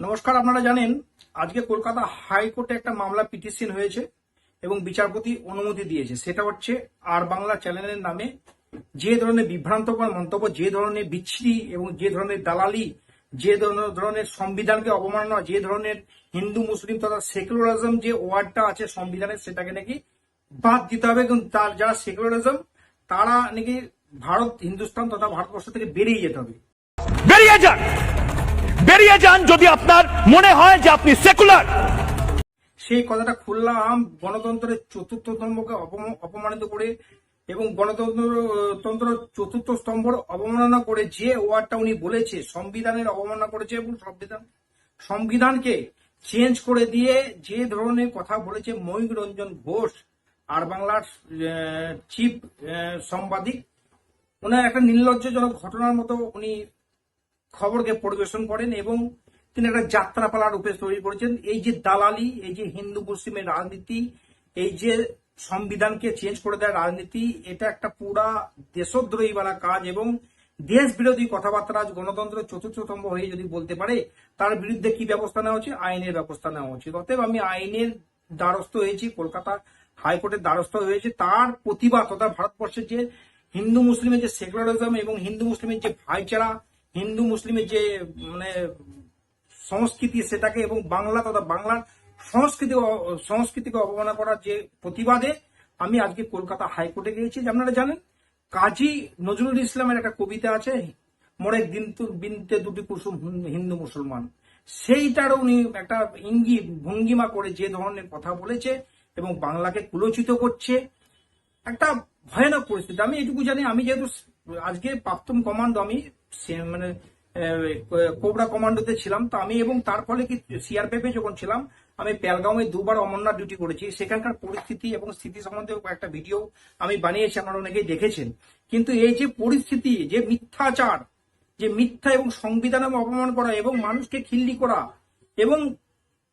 নমস্কার, আপনারা জানেন, আজকে কলকাতা হাইকোর্টে একটা মামলা পিটিশন হয়েছে এবং বিচারপতি অনুমতি দিয়েছে। সেটা হচ্ছে আর বাংলা চ্যানেলের নামে যে ধরনের বিভ্রান্তকর মন্তব্য, যে ধরনের বিচ্ছিরি এবং যে ধরনের দালালি, যে ধরনের সংবিধানকে অবমাননা, যে ধরনের হিন্দু, মুসলিম তথা সেকুলারিজম যে ওয়ার্ডটা আছে সংবিধানে সেটাকে নাকি বাদ দিতে হবে। এবং তার যারা সেকুলারিজম, তারা নাকি ভারত, হিন্দুস্তান তথা ভারতবর্ষ থেকে বেরিয়ে যেতে হবে। বেরিয়ে বেরিয়ে যান যদি আপনার মনে হয় যে আপনি সেকুলার সেই কথাটা খুললাম, গণতন্ত্রের চতুর্থ স্তম্ভকে অপম- অপমানিত করে এবং গণতন্ত্র, তন্ত্র চতুর্থ স্তম্ভর অবমাননা করে যে ওয়ার্ডটা উনি বলেছে, সংবিধানের অবমাননা করেছে এবং সংবিধান, সংবিধানকে চেঞ্জ করে দিয়ে যে ধরনের কথা বলেছে ময়ূর রঞ্জন ঘোষ, আর বাংলার চিফ সাংবাদিক ওনার একটা নির্লজ্জজনক ঘটনার মতো উনি খবরকে পরিবেশন করেন এবং তিনি একটা যাত্রাপালা রূপে তৈরি করেছেন। এই যে দালালি, এই যে হিন্দু মুসলিমের রাজনীতি, এই যে সংবিধানকে চেঞ্জ করে দেওয়ার রাজনীতি, এটা একটা পুরা দেশদ্রোহী বালা কাজ এবং দেশ বিরোধী কথাবার্তা আজ গণতন্ত্র চতুর্থ হয়ে যদি বলতে পারে, তার বিরুদ্ধে কি ব্যবস্থা নেওয়া উচিত আইনের ব্যবস্থা নেওয়া উচিত অতএব আমি আইনের দ্বারস্থ হয়েছি, কলকাতা হাইকোর্টের দ্বারস্থ হয়েছে। তার প্রতিবাদ তথা ভারতবর্ষের যে হিন্দু মুসলিমের যে সেকুলারিজম এবং হিন্দু মুসলিমের যে ভাইচারা হিন্দু মুসলিমের যে মানে সংস্কৃতি, সেটাকে এবং বাংলা তথা বাংলার সংস্কৃতি সংস্কৃতিকে অবমাননা করার যে প্রতিবাদে আমি আজকে কলকাতা হাইকোর্টে গিয়েছি। যে আপনারা জানেন, কাজী নজরুল ইসলামের একটা কবিতা আছে, মোরে কিন্তু বিনতে দুটি কুসুম হিন্দু- হিন্দু মুসলমান। সেইটার উনি একটা ইঙ্গি, ভঙ্গিমা করে যে ধরনের কথা বলেছে এবং বাংলাকে কুলচিত করছে। একটা ভয়ানক পরিস্থিতি। আমি এটুকু জানি, আমি যেহেতু আজকে প্রাপ্তম কমান্ডো আমি মানে কোবরা কমান্ডোতে ছিলাম। তো আমি এবং তার ফলে কি সিআরপিএফে যখন ছিলাম, আমি প্যালগাঁওয়ে দুবার অমরনাথ ডিউটি করেছি। সেখানকার পরিস্থিতি এবং স্থিতি সম্বন্ধে একটা ভিডিও আমি বানিয়েছি, আপনারা অনেকেই দেখেছেন। কিন্তু এই যে পরিস্থিতি, যে মিথ্যাচার, যে মিথ্যা এবং সংবিধানে অপমান করা এবং মানুষকে খিল্লি করা এবং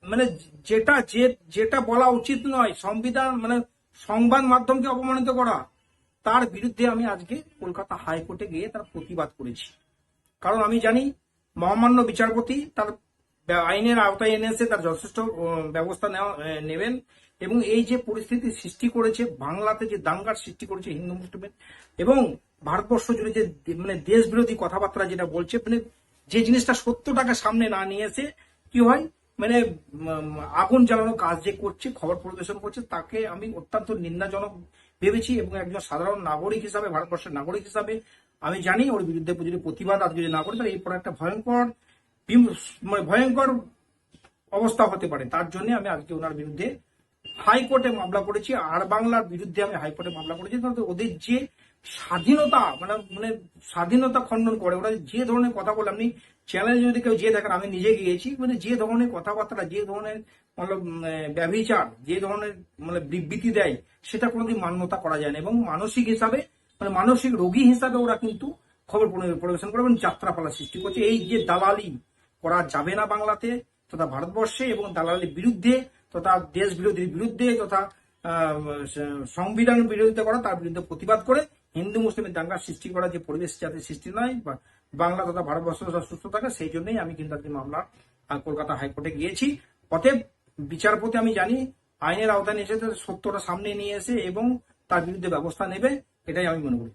মানে যেটা যে, যেটা বলা উচিত নয়, সংবিধান মানে সংবাদ মাধ্যমকে অপমানিত করা তার বিরুদ্ধে আমি আজকে কলকাতা হাইকোর্টে গিয়ে তার প্রতিবাদ করেছি। কারণ আমি জানি মহামান্য বিচারপতি তার আইনের আওতায় এনে এসে তার যথেষ্ট ব্যবস্থা নেবেন এবং এই যে পরিস্থিতি সৃষ্টি করেছে, বাংলাতে যে দাঙ্গার সৃষ্টি করেছে হিন্দু মুসলিমের এবং ভারতবর্ষ জুড়ে যে মানে দেশ বিরোধী কথাবার্তা যেটা বলছে মানে যে জিনিসটা সত্যটাকে সামনে না নিয়ে এসে কি হয় মানে আগুন জ্বালানো কাজ যে করছে, খবর পরিবেশন করছে, তাকে আমি অত্যন্ত নিন্দাজনক ভেবেছি এবং একজন সাধারণ নাগরিক হিসাবে, ভারতবর্ষের নাগরিক হিসাবে আমি জানি ওর বিরুদ্ধে যদি প্রতিবাদ আজকে যদি না করি, তাহলে এরপর একটা ভয়ঙ্কর মানে ভয়ঙ্কর অবস্থা হতে পারে। তার জন্য আমি আজকে ওনার বিরুদ্ধে হাইকোর্টে মামলা করেছি। আর বাংলার বিরুদ্ধে আমি হাইকোর্টে মামলা করেছি। ওদের যে স্বাধীনতা মানে মানে স্বাধীনতা খণ্ডন করে। ওরা যে ধরনের কথা বলে আপনি চ্যানেল যদি কেউ যে দেখেন আমি নিজে গিয়েছি মানে যে ধরনের কথাবার্তা যে ধরনের মানে উম, ব্যভিচার যে ধরনের মানে বিবৃতি দেয় সেটা কোনোদিন মান্যতা করা যায় না। এবং মানসিক হিসাবে মানে মানসিক রোগী হিসাবে ওরা কিন্তু খবর পরি- পরিবেশন করে এবং যাত্রাপালা সৃষ্টি করছে। এই যে দালালি করা যাবে না বাংলাতে তথা ভারতবর্ষে এবং দালালির বিরুদ্ধে তথা দেশ বিরোধীর বিরুদ্ধে তথা সংবিধান বিরোধিতা করা তার বিরুদ্ধে প্রতিবাদ করে হিন্দু মুসলিমের দাঙ্গা সৃষ্টি করা যে পরিবেশ যাতে সৃষ্টি নয় বা বাংলা তথা ভারতবর্ষ সুস্থ থাকে, সেই জন্যই আমি কিন্তু আজকে মামলা কলকাতা হাইকোর্টে গিয়েছি। অতএব বিচারপতি আমি জানি, আইনের আওতায় নিয়ে এসে সত্যটা সামনে নিয়ে এসে এবং তার বিরুদ্ধে ব্যবস্থা নেবে, এটাই আমি মনে করি।